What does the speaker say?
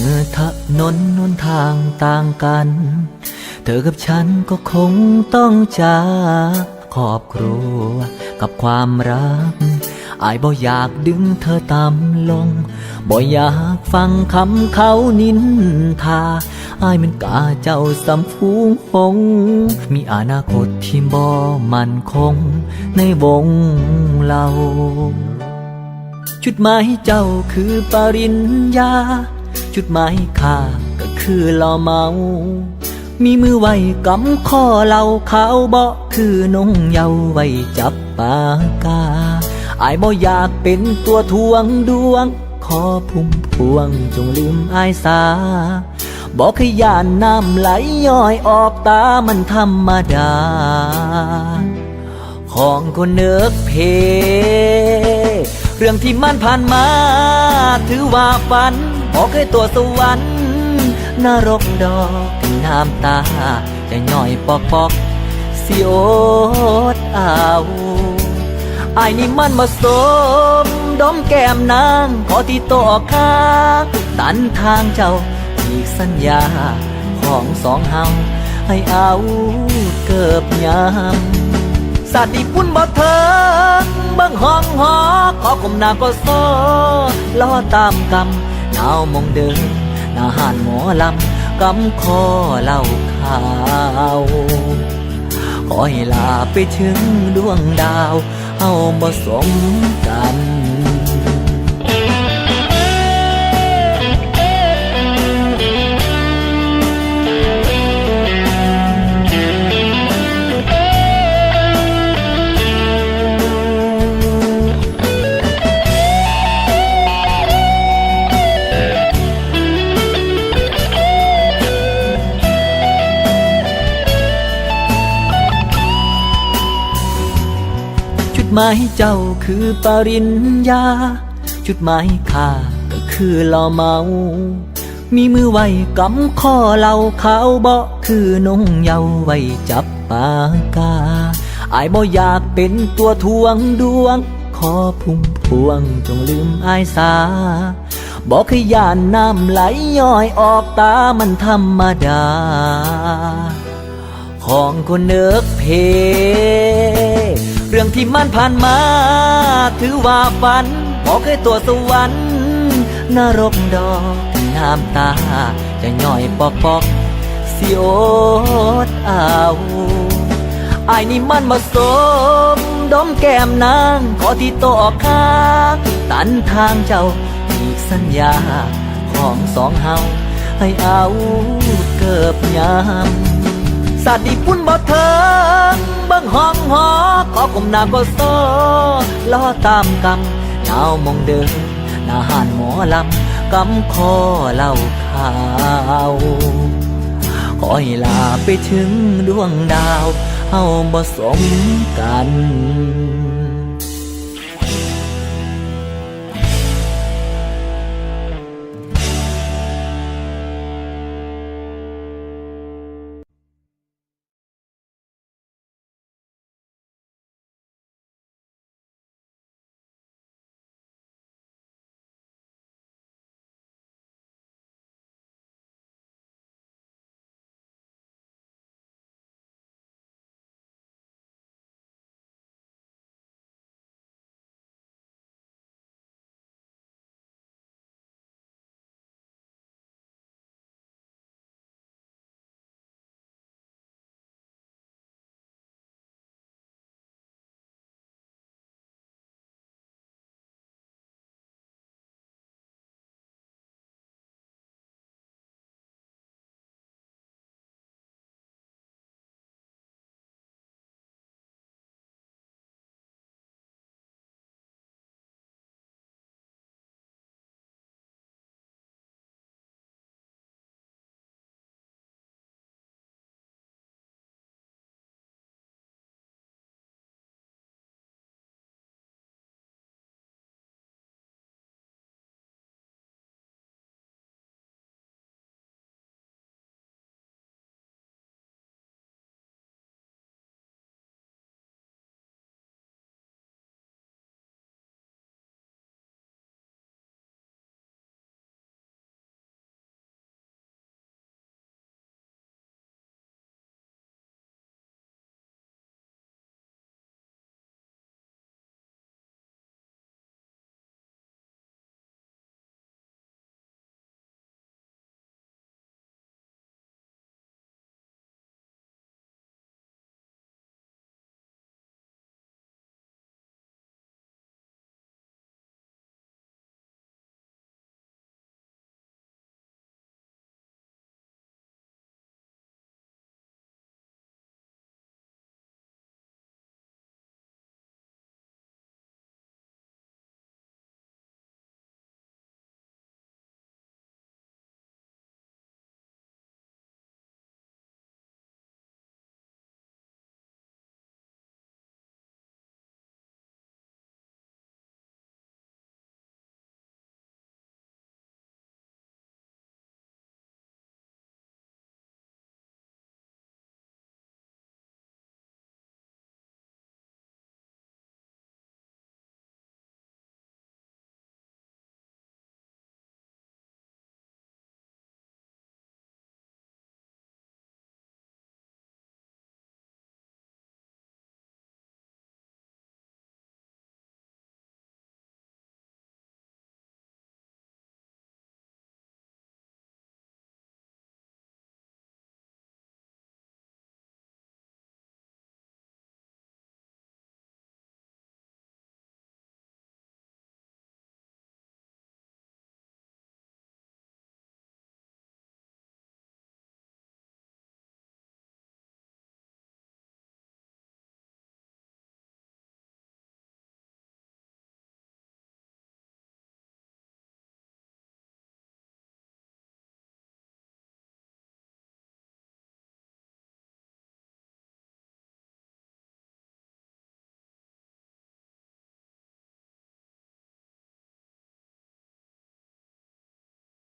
เมื่อถนนนนทางต่างกัน เธอกับฉันก็คงต้องจากครอบครัวกับความรัก อายบ่อยากดึงเธอต่ำลง บ่อยากฟังคำเขานินทา อายมันกาเจ้าสำฟูงหง มีอนาคตที่บ่มั่นคง ในวงเราจุดหมายเจ้าคือปริญญา จุดหมายข้าก็คือหล่อเมา มีมือไว้กำข้อเราเขาบ่คือนงเยาว์ไว้จับปากกาอายบ่อยากเป็นตัวทวงดวง ขอพุ่มพวงจงลืมอายสาบอกขยานน้ำไหลย้อยออกตามันธรรมดา ของคนเนิกเพ เรื่องที่มันผ่านมา ถือว่าฝัน บอกให้ตัวสวรรค์นรกดอกน้ำตาจะย่อยปอกปอกสิโอดเอาไอ้นี่มันมาสมดมแก้มนางขอที่ตออกข้างตันทางเจ้าอีกสัญญาของสองเฮาให้เอาเกิบยามสาติปุ่นบ่เถิงเบิ่งห้องหอขอคมหน้าก็โซล้อตามกำ หนาวมองเดินหน้าหานหมอลำกำคอเหล่าขาวขอให้ลาไปถึงดวงดาว เอาบ่สมกัน หมายเจ้าคือปริญญา จุดหมายข้าก็คือหล่อเมา มีมือไว้กำข้อเราขาวบ่คือนงเยาว์ไว้จับปากกาอายบ่อยากเป็นตัวทวงดวง ขอพุ่มพวงจงลืมอายสาบอกขยานน้ำไหลย้อยออกตามันธรรมดา ของคนเนิกเพ เรื่องที่มันผ่านมา ถือว่าฝันบอกให้ตัวสวรรค์นรกดอกน้ำตา จะย่อยปอกปอกสิโอดเอาไอ้นี่มันมาสมดมแก้มนาง ขอที่ตออกข้างตันทางเจ้า อีกสัญญาของสองเฮาให้เอาเกิบยามาดีปุ่นบ่เถิงเบิ่งห้องหอขอกลมหน้าก็โซล้อตามกำหนาวมองเดินหน้าหานหมอลำกำคอเล่าขาวขอให้ลาไปถึงดวงดาว เฮาบ่สมกัน